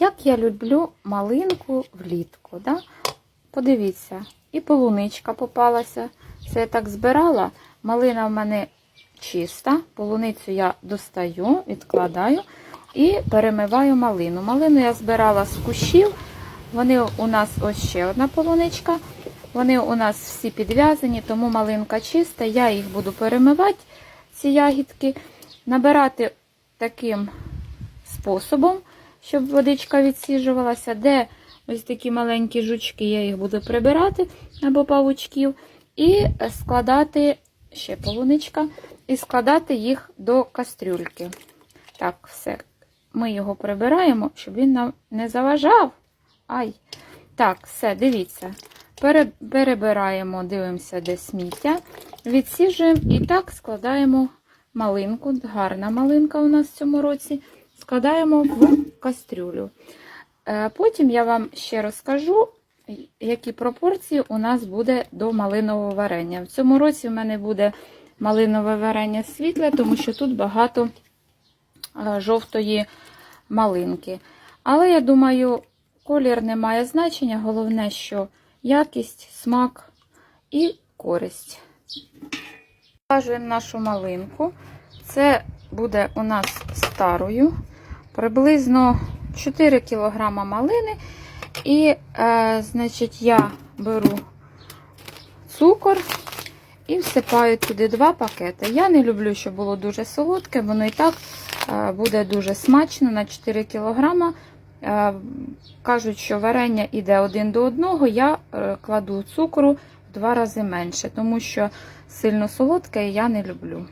Як я люблю малинку влітку. Да? Подивіться, і полуничка попалася. Це я так збирала. Малина в мене чиста, полуницю я достаю, відкладаю і перемиваю малину. Малину я збирала з кущів. Вони у нас ось ще одна полуничка. Вони у нас всі підв'язані, тому малинка чиста. Я їх буду перемивати, ці ягідки, набирати таким способом, щоб водичка відсіжувалася. Де ось такі маленькі жучки, я їх буду прибирати або павучків, і складати ще полуничка, і складати їх до кастрюльки. Так, все. Ми його прибираємо, щоб він нам не заважав. Ай. Так, все, дивіться. Перебираємо, дивимося, де сміття. Відсіжуємо і так складаємо малинку. Гарна малинка у нас в цьому році. Складаємо в кастрюлю. Е, Потім я вам ще розкажу, які пропорції у нас буде до малинового варення. В цьому році в мене буде малинове варення світле, тому що тут багато е, жовтої малинки. Але я думаю, колір не має значення. Головне, що якість, смак і користь. Важуємо нашу малинку. Це буде у нас старою. Приблизно 4 кг малини. І, е, значить, я беру цукор і всипаю туди два пакети. Я не люблю, щоб було дуже солодке, воно і так е, буде дуже смачно на 4 кг. Е, Кажуть, що варення йде один до одного, я е, кладу цукру в два рази менше, тому що сильно солодке я не люблю.